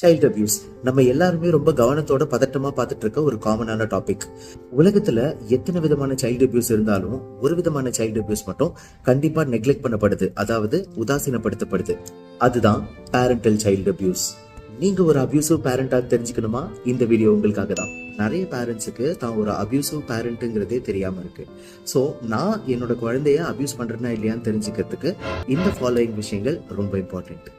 Child abuse நம்ம எல்லாருமே ரொம்ப கவனத்தோட பதட்டமா பார்த்துட்டு இருக்க ஒரு காமனான டாபிக் உலகத்துல எத்தனை விதமான சைல்ட் அபியூஸ் இருந்தாலும் ஒரு விதமான சைல்ட் அபியூஸ் மட்டும் கண்டிப்பா நெக்லெக்ட் பண்ணப்படுது. அதாவது உதாசீனப்படுத்தப்படுது. அதுதான் பேரண்டல் சைல்ட் அபியூஸ் நீங்க ஒரு அபியூசிவ் பேரண்டா தெரிஞ்சுக்கணுமா? இந்த வீடியோ உங்களுக்காக தான். நிறைய பேரண்ட்ஸுக்கு தான் ஒரு அபியூசிவ் பேரண்ட்டுங்கிறதே தெரியாம இருக்கு. ஸோ நான் என்னோட குழந்தைய அபியூஸ் பண்றேன்னா இல்லையான்னு தெரிஞ்சுக்கிறதுக்கு இந்த ஃபாலோயிங் விஷயங்கள் ரொம்ப important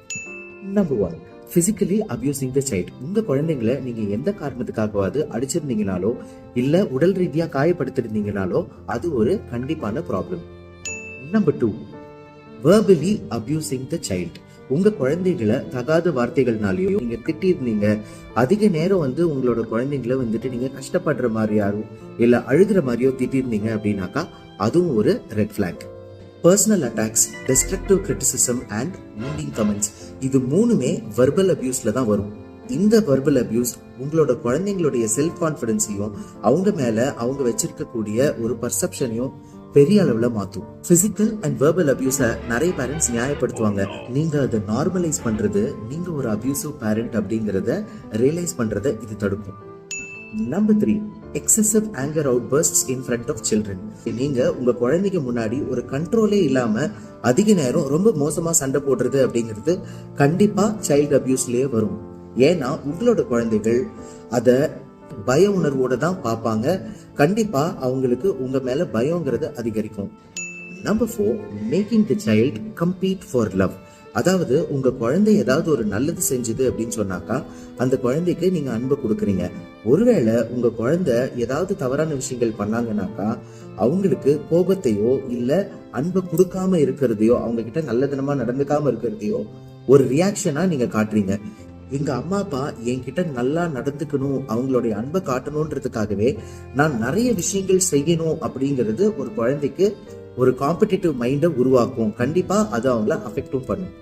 number one physically abusing the child உங்க குழந்தைங்களை நீங்க எந்த காரணத்துக்காகவாவது அடிச்சிருந்தீங்கனாலோ இல்ல உடல் ரீதியா காயப்படுத்திருந்தீங்கனாலோ அது ஒரு கண்டிப்பான problem number two verbally abusing the child உங்க குழந்தைகளை தகாத வார்த்தைகள்னாலயோ நீங்க திட்டிருந்தீங்க அதிக நேரம் வந்து உங்களோட குழந்தைங்களை வந்துட்டு நீங்க கஷ்டப்படுற மாதிரியாரோ இல்ல அழுகிற மாதிரியோ திட்டிருந்தீங்க அப்படின்னாக்கா அதுவும் ஒரு red flag personal attacks destructive criticism and wounding comments இது மூணுமே வெர்பல் அபியூஸ்ல தான் வரும். இந்த வெர்பல் அபியூஸ் உங்களோட குழந்தைங்களுடைய செல்ஃப் கான்ஃபிடென்ஸையும் அவங்க மேல அவங்க வச்சிருக்கக்கூடிய ஒரு பர்செப்ஷனையும் பெரிய அளவுல மாத்தும். பிசிக்கல் அண்ட் வெர்பல் அபியூஸ நிறைய பேரண்ட்ஸ் நியாயப்படுத்துவாங்க. நீங்க அதை நார்மலைஸ் பண்றது நீங்க ஒரு அபியூசிவ் பேரண்ட் அப்படிங்கறத ரியலைஸ் பண்றத இது தடுக்கும். Number three excessive anger outburst in front of children நீங்க உங்க குழந்தைக்கு முன்னாடி ஒரு கண்ட்ரோலே இல்லாம அதிக நேரம் ரொம்ப மோசமா சண்டை போடுறது அப்படிங்கிறது கண்டிப்பா சைல்டு அபியூஸ்லயே வரும். ஏன்னா உங்களோட குழந்தைகள் அத பய உணர்வோட தான் பார்ப்பாங்க. கண்டிப்பா அவங்களுக்கு உங்க மேல பயங்கிறது அதிகரிக்கும். Number four making the child compete for love அதாவது உங்க குழந்தை ஏதாவது ஒரு நல்லது செஞ்சுது அப்படின்னு சொன்னாக்கா அந்த குழந்தைக்கு நீங்க அன்பை கொடுக்குறீங்க. ஒருவேளை உங்க குழந்தை ஏதாவது தவறான விஷயங்கள் பண்ணாங்கன்னாக்கா அவங்களுக்கு கோபத்தையோ இல்ல அன்பை கொடுக்காம இருக்கிறதையோ அவங்க கிட்ட நல்லதனமா நடந்துக்காம இருக்கிறதையோ ஒரு ரியாக்ஷனா நீங்க காட்டுறீங்க. எங்க அம்மா அப்பா என்கிட்ட நல்லா நடந்துக்கணும் அவங்களுடைய அன்பை காட்டணுன்றதுக்காகவே நான் நிறைய விஷயங்கள் செய்யணும் அப்படிங்கிறது ஒரு குழந்தைக்கு ஒரு காம்படிட்டிவ் மைண்டை உருவாக்கும். கண்டிப்பாக அது அவங்கள அஃபெக்டும் பண்ணும்.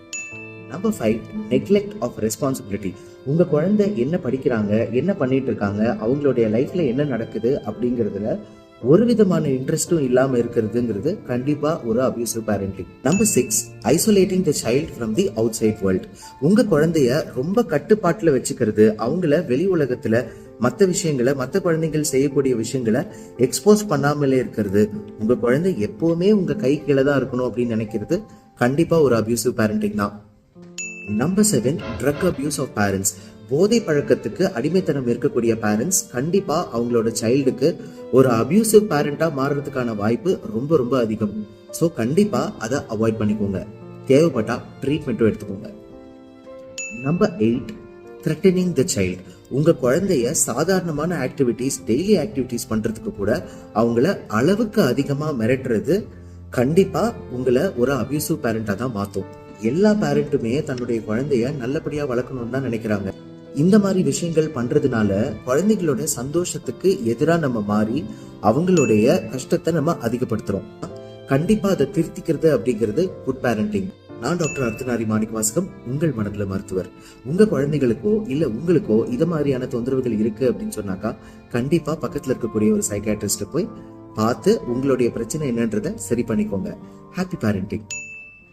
Number five neglect of responsibility உங்கள் குழந்தை என்ன படிக்கிறாங்க என்ன பண்ணிட்டு இருக்காங்க அவங்களுடைய லைஃப்பில் என்ன நடக்குது அப்படிங்கிறதுல ஒரு விதமான இன்ட்ரெஸ்ட்டும் இல்லாமல் இருக்கிறதுங்கிறது கண்டிப்பாக ஒரு abusive parenting number six isolating the child from the outside world உங்கள் குழந்தைய ரொம்ப கட்டுப்பாட்டில் வச்சுக்கிறது அவங்கள வெளி உலகத்தில் மற்ற விஷயங்களை மற்ற குழந்தைகள் செய்யக்கூடிய விஷயங்களை எக்ஸ்போஸ் பண்ணாமலே இருக்கிறது. உங்க குழந்தை எப்பவுமே உங்க கை கீழே தான் இருக்கணும் அப்படின்னு நினைக்கிறது கண்டிப்பா ஒரு அபியூசிவ் பேரண்டிங் தான். Number seven drug abuse of parents போதை பழக்கத்துக்கு அடிமைத்தனம் இருக்கக்கூடிய பேரண்ட்ஸ் கண்டிப்பா அவங்களோட சைல்டுக்கு ஒரு அபியூசிவ் பேரண்டா மாறுறதுக்கான வாய்ப்பு ரொம்ப ரொம்ப அதிகம். ஸோ கண்டிப்பா அதை அவாய்ட் பண்ணிக்கோங்க. தேவைப்பட்டா ட்ரீட்மெண்ட்டும் எடுத்துக்கோங்க. Number eight threatening the child உங்கள் குழந்தைய சாதாரணமான ஆக்டிவிட்டீஸ் டெய்லி ஆக்டிவிட்டீஸ் பண்ணுறதுக்கு கூட அவங்கள அளவுக்கு அதிகமாக மிரட்டுறது கண்டிப்பாக உங்களை ஒரு அபியூசிவ் பேரண்ட்டாக தான் மாற்றும் எல்லா பேரண்ட்டுமே தன்னுடைய குழந்தைய நல்லபடியாக வளர்க்கணும்னு தான் நினைக்கிறாங்க. இந்த மாதிரி விஷயங்கள் பண்ணுறதுனால குழந்தைகளோட சந்தோஷத்துக்கு எதிராக நம்ம மாறி அவங்களுடைய கஷ்டத்தை நம்ம அதிகப்படுத்துகிறோம் கண்டிப்பாக அதை திருத்திக்கிறது அப்படிங்கிறது குட் பேரண்டிங் நான் டாக்டர் அர்த்தநாரி மாணிக்க வாசகம் உங்கள் மனதுல மருத்துவர். உங்க குழந்தைகளுக்கோ இல்ல உங்களுக்கோ இதை மாதிரியான தொந்தரவுகள் இருக்கு அப்படின்னு சொன்னாக்கா கண்டிப்பா பக்கத்துல இருக்கக்கூடிய ஒரு சைக்காட்ரிஸ்ட போய் பார்த்து உங்களுடைய பிரச்சனை என்னன்றதை சரி பண்ணிக்கோங்க. Happy parenting